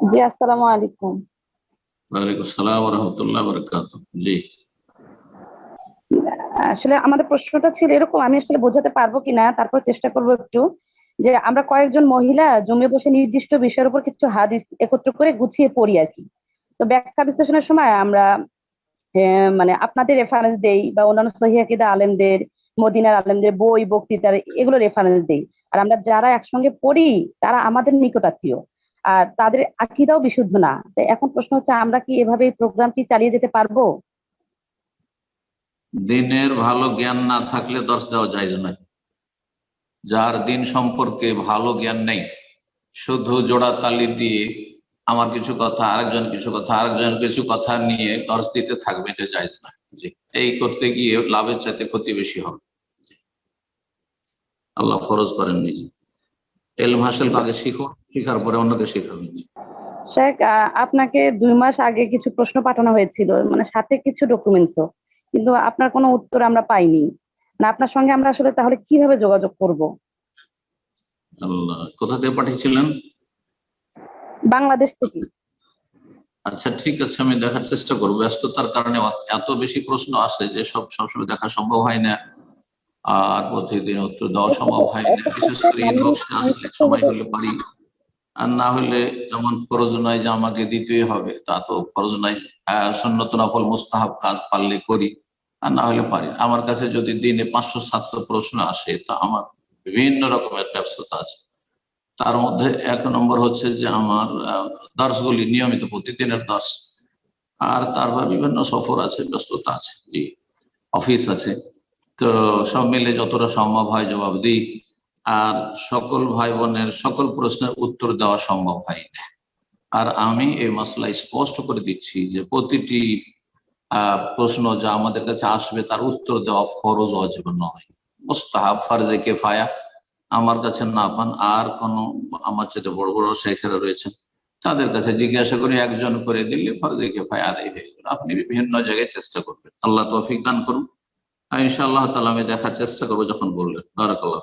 জি আসসালামু আলাইকুম। ওয়ালাইকুম আসসালাম রহমতুল্লাহ বরকাত জি। আসলে আমাদের প্রশ্নটা ছিল এরকম আমি আসলে বোঝাতে পারব কিনা তারপর চেষ্টা করব একটু যে আমরা কয়েকজন মহিলা জমে বসে নির্দিষ্ট বিষয়ের উপর কিছু হাদিস একত্র করে গুছিয়ে পড়ি আর কি। তো ব্যাখ্যা বিশ্লেষণের সময় আমরা মানে আপনাদের রেফারেন্স দেই বা অন্যান্য সহিহাকিদা আলেমদের মদিনার আলেমদের বই বক্তৃতার এগুলো রেফারেন্স দেই। আর আমরা যারা একসঙ্গে পড়ি তারা আমাদের নিকটাত্মীয়। আর তাদের আকিদাও বিশুদ্ধ না। তো এখন প্রশ্ন হচ্ছে আমরা কি এভাবে এই প্রোগ্রামটি চালিয়ে যেতে পারব? দিনের ভালো জ্ঞান না থাকলে দর্শ দেওয়া যায় নয় যার দিন সম্পর্কে ভালো জ্ঞান নেই শুধু জোড়া তালি দিয়ে আমার কিছু কথা আরেকজন কিছু কথা আরেকজন কিছু কথা নিয়ে দর্শ দিতে থাকবে এটা যাইজ না। জি এই করতে গিয়ে লাভের চাইতে ক্ষতি বেশি হবে। আল্লাহ ফরজ করেন নিজে। এলম হাসিল আগে শিখো শিখার পরে অন্যকে শিখাবেন শেখ আপনাকে দুই মাস আগে কিছু প্রশ্ন পাঠানো হয়েছিল মানে সাথে কিছু ডকুমেন্টসও কিন্তু আপনার কোনো উত্তর আমরা পাইনি। না আপনার সঙ্গে আমরা আসলে তাহলে কীভাবে যোগাযোগ করব? আল্লাহ কোথা থেকে পাঠিয়েছিলেন? বাংলাদেশ থেকে। আচ্ছা ঠিক আছে আমি দেখার চেষ্টা করব। ব্যস্ততার কারণে এত বেশি প্রশ্ন আসে যে সব সবসময় দেখা সম্ভব হয় না। আর প্রতিদিন উত্তর দেওয়া সম্ভব হয় না। বিশেষ করে ইনবক্সে আসলে সময় হলে পারি আর না হলে যেমন ফরজ নয় যে আমাকে দিতেই হবে। তা তো ফরজ আহ, সন্ন্যত নফল মুস্তাহাব কাজ পারলে করি আর না হলে পারি আমার কাছে যদি দিনে পাঁচশো সাতশো প্রশ্ন আসে তা আমার বিভিন্ন রকমের ব্যবস্থা আছে। তার মধ্যে এক নম্বর হচ্ছে যে আমার দর্শগুলি নিয়মিত প্রতিদিনের দর্শ আর তারপর বিভিন্ন সফর আছে ব্যস্ততা আছে। জি অফিস আছে। তো সব মিলে যতটা সম্ভব হয় জবাব দিই। আর সকল ভাই বোনের সকল প্রশ্নের উত্তর দেওয়া সম্ভব হয় না আর আমি এই মশলা স্পষ্ট করে দিচ্ছি যে প্রতিটি প্রশ্ন যা আমাদের কাছে আসবে তার উত্তর দেওয়া ফরজ অজীব নয়। মুস্তাহাব, ফারজে কেফায়া, আমার কাছে না পান আর কোন আমার চেয়ে বড় বড় শেখেরা রয়েছেন, তাদের কাছে জিজ্ঞাসা করে একজন করে দিলে ফরজে কেফায়া আদায় হয়ে গেল। আপনি বিভিন্ন জায়গায় চেষ্টা করবেন। আল্লাহ তৌফিক দান করুন। ইনশাআল্লাহ তালা আমি দেখার চেষ্টা করব যখন বললেন। বারাকাল্লাহ